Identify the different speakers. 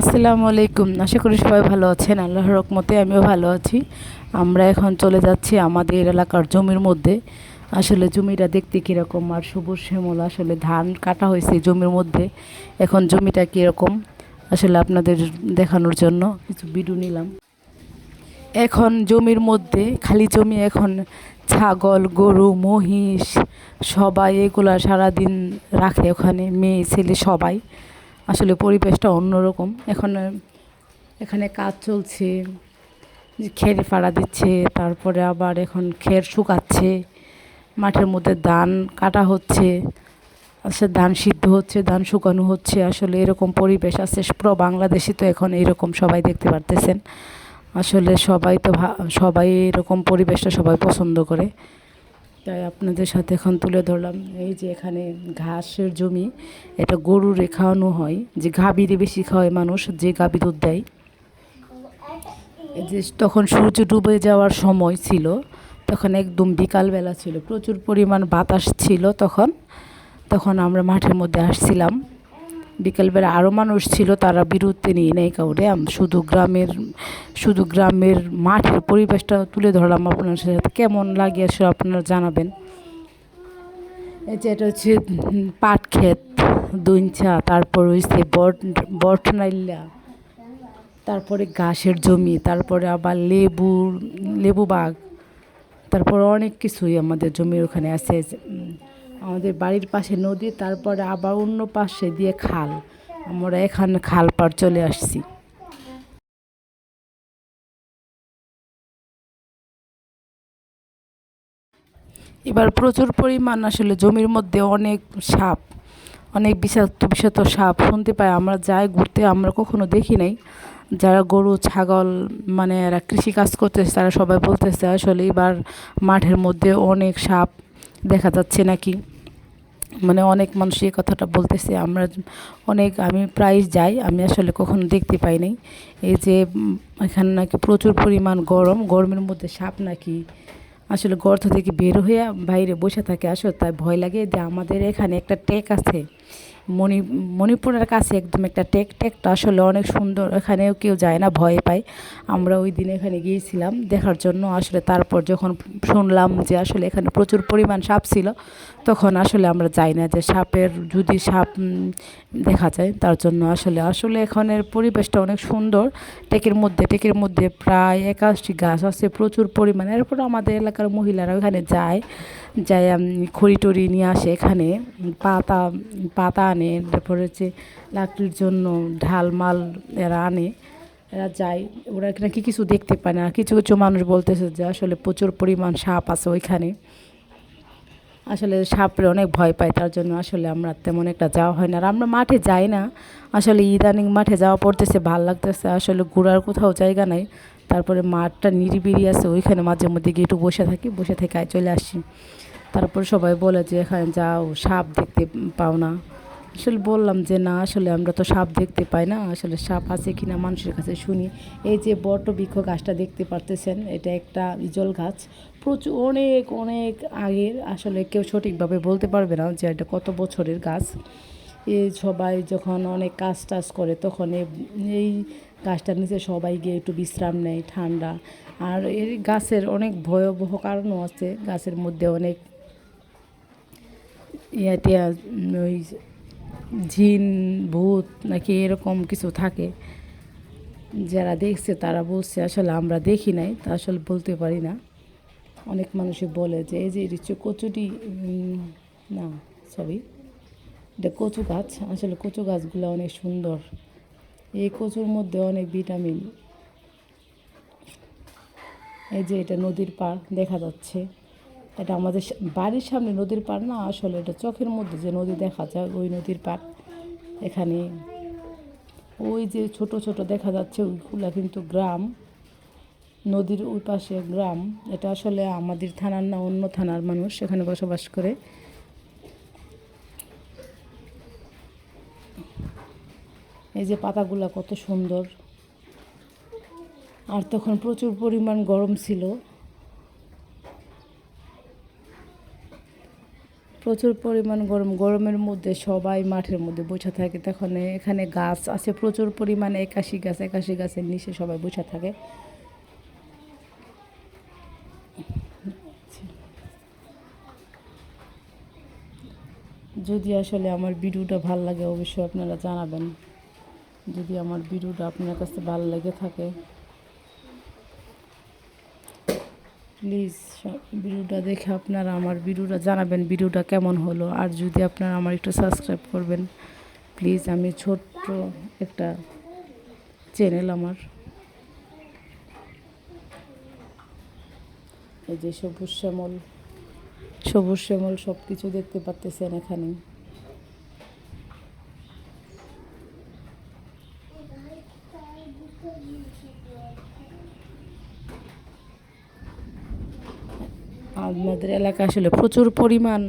Speaker 1: আসসালামু আলাইকুম। আশা করি সবাই ভালো আছেন। আল্লাহর রকমতে আমিও ভালো আছি। আমরা এখন চলে যাচ্ছি আমাদের এলাকার জমির মধ্যে। আসলে জমিটা দেখতে কীরকম আর সবুজ শ্যামল। আসলে ধান কাটা হয়েছে জমির মধ্যে। এখন জমিটা কীরকম? আসলে আপনাদের দেখানোর জন্য কিছু ভিডিও নিলাম। এখন জমির মধ্যে খালি জমি এখন ছাগল, গরু, মহিষ সবাই এগুলা সারাদিন রাখে ওখানে, মেয়ে, ছেলে সবাই। আসলে পরিবেশটা অন্যরকম। এখন এখানে কাজ চলছে খের ফাড়া দিচ্ছে, তারপরে আবার এখন খের শুকাচ্ছে, মাঠের মধ্যে ধান কাটা হচ্ছে আসলে ধান সিদ্ধ হচ্ছে, ধান শুকানো হচ্ছে, আসলে এরকম পরিবেশ আছে। পুরো বাংলাদেশে তো এখন এরকম সবাই দেখতে পারতেছেন। আসলে সবাই তো সবাই এরকম পরিবেশটা সবাই পছন্দ করে। তাই আপনাদের সাথে এখন তুলে ধরলাম, এই যে এখানে ঘাসের জমি, এটা গরুরে খাওয়ানো হয়, যে গাভীরে বেশি খাওয়ায় মানুষ, যে গাভী দুধ দেয়। যে তখন সূর্য ডুবে যাওয়ার সময় ছিল, তখন একদম বিকালবেলা ছিল, প্রচুর পরিমাণ বাতাস ছিল তখন তখন আমরা মাঠের মধ্যে আসছিলাম। বিকেলবেলা আরও মানুষ ছিল, তারা বিরতি নিয়ে নেই কাউরে শুধু গ্রামের শুধু গ্রামের মাঠের পরিবেশটা তুলে ধরলাম আপনার সাথে। কেমন লাগে আসলে আপনারা জানাবেন। এই যে এটা হচ্ছে পাট ক্ষেত দইঞ্চা তারপর হচ্ছে বট বটনাইল্লা তারপরে ঘাসের জমি, তারপরে আবার লেবু লেবু বাগ, তারপর অনেক কিছুই আমাদের জমির ওখানে আছে। আমাদের বাড়ির পাশে নদী, তারপরে আবার অন্য পাশে দিয়ে খাল। আমরা এখানে খাল পার চলে আসছি। এবার প্রচুর পরিমাণ আসলে জমির মধ্যে অনেক সাপ, অনেক বিষাক্ত বিষাক্ত সাপ শুনতে পাই। আমরা যাই ঘুরতে, আমরা কখনো দেখি নাই। যারা গরু, ছাগল মানে এরা কৃষি কাজ করতেছে, তারা সবাই বলতেছে আসলে এবার মাঠের মধ্যে অনেক সাপ দেখা যাচ্ছে নাকি। মানে অনেক মানুষ এই কথাটা বলতেছে। আমরা অনেক, আমি প্রায় যাই, আমি আসলে কখনো দেখতে পাই নাই। এই যে এখানে নাকি প্রচুর পরিমাণ গরম, গরমের মধ্যে সাপ নাকি আসলে গর্ত থেকে বের হয়ে বাইরে বসে থাকে। আসলে তাই ভয় লাগে যে আমাদের এখানে একটা টেক আছে। মণি, মণিপুরের কাছে একদম একটা টেক, টেকটা আসলে অনেক সুন্দর। এখানেও কেউ যায় না, ভয় পায়। আমরা ওই দিন এখানে গিয়েছিলাম, দেখার জন্য আসলে তারপর যখন শুনলাম যে আসলে এখানে প্রচুর পরিমাণ সাপ ছিল, তখন আসলে আমরা যাই না যে সাপের, যদি সাপ দেখা যায়, তার জন্য আসলে আসলে এখানের পরিবেশটা অনেক সুন্দর। টেকের মধ্যে টেকের মধ্যে প্রায় একাশটি গাছ আছে, প্রচুর পরিমাণে। এরপর আমাদের এলাকার মহিলারা ওখানে যায় যায় খড়ি টড়ি নিয়ে আসে এখানে, পাতা পাতা আনে, তারপর হচ্ছে লাকড়ির জন্য ঢাল মাল এরা আনে, এরা যায়। ওরা নাকি কিছু দেখতে পায় না। কিছু কিছু মানুষ বলতেছে যে আসলে প্রচুর পরিমাণ সাপ আছে ওইখানে। আসলে সাপরে অনেক ভয় পায়, তার জন্য আসলে আমরা তেমন একটা যাওয়া হয় না। আর আমরা মাঠে যাই না। আসলে ইদানিং মাঠে যাওয়া পড়তেছে, ভালো লাগতেছে। আসলে ঘোরার কোথাও জায়গা নাই। তারপরে মাঠটা নিরিবিরি আছে, ওইখানে মাঝে মধ্যে গিয়ে একটু বসে থাকি, বসে থেকে চলে আসি। তারপর সবাই বলে যে এখানে যাও, সাপ দেখতে পাও না। আসলে বললাম যে, না, আসলে আমরা তো সাপ দেখতে পাই না। আসলে সাপ আছে কিনা মানুষের কাছে শুনি। এই যে বট বৃক্ষ গাছটা দেখতে পারতেছেন, এটা একটা ইজল গাছ। প্রচুর, অনেক অনেক আগের আসলে কেউ সঠিকভাবে বলতে পারবে না যে, এটা কত বছরের গাছ। এই সবাই যখন অনেক কাজ টাজ করে, তখন এই গাছটার নিচে সবাই গিয়ে একটু বিশ্রাম নেয় ঠান্ডা। আর এই গাছের অনেক ভয়াবহ কারণও আছে। গাছের মধ্যে অনেক ইয়াতে ওই জিন, ভূত নাকি এরকম কিছু থাকে। যারা দেখছে তারা বলছে, আসলে আমরা দেখি নাই, তা আসলে বলতে পারি না। অনেক মানুষই বলে যে, এই যে এটা কচুটি না সরি এটা কচু গাছ। আসলে কচু গাছগুলো অনেক সুন্দর। এই কচুর মধ্যে অনেক ভিটামিন। এই যে, এটা নদীর পাড় দেখা যাচ্ছে। এটা আমাদের বাড়ির সামনে নদীর পাড় না, আসলে এটা চোখের মধ্যে যে নদী দেখা যায়, ওই নদীর পাড়। এখানে ওই যে ছোট ছোট দেখা যাচ্ছে, ওইগুলা কিন্তু গ্রাম। নদীর ওই পাশে গ্রাম। এটা আসলে আমাদের থানার না, অন্য থানার মানুষ এখানে বসবাস করে। এই যে পাতাগুলা কত সুন্দর। আর তখন প্রচুর পরিমাণ গরম ছিল। প্রচুর পরিমাণ গরম, গরমের মধ্যে সবাই মাঠের মধ্যে বসে থাকে। তখন এখানে গাছ আছে, প্রচুর পরিমাণে একাশি গাছ, একাশি গাছের নিচে সবাই বসে থাকে। যদি আসলে আমার ভিডিওটা ভালো লাগে, অবশ্যই আপনারা জানাবেন। যদি আমার ভিডিওটা আপনার কাছে ভালো লেগে থাকে প্লিজ ভিডিওটা দেখে আপনারা আমার ভিডিওটা জানাবেন, ভিডিওটা কেমন হলো? আর যদি আপনারা আমার একটু সাবস্ক্রাইব করবেন, প্লিজ আমি ছোট্ট একটা চ্যানেল আমার। এই যে সবুজ শ্যামল সবুজ শ্যামল সব কিছু দেখতে পাচ্তেছেন এখানে। আমাদের এলাকা আসলে প্রচুর পরিমাণ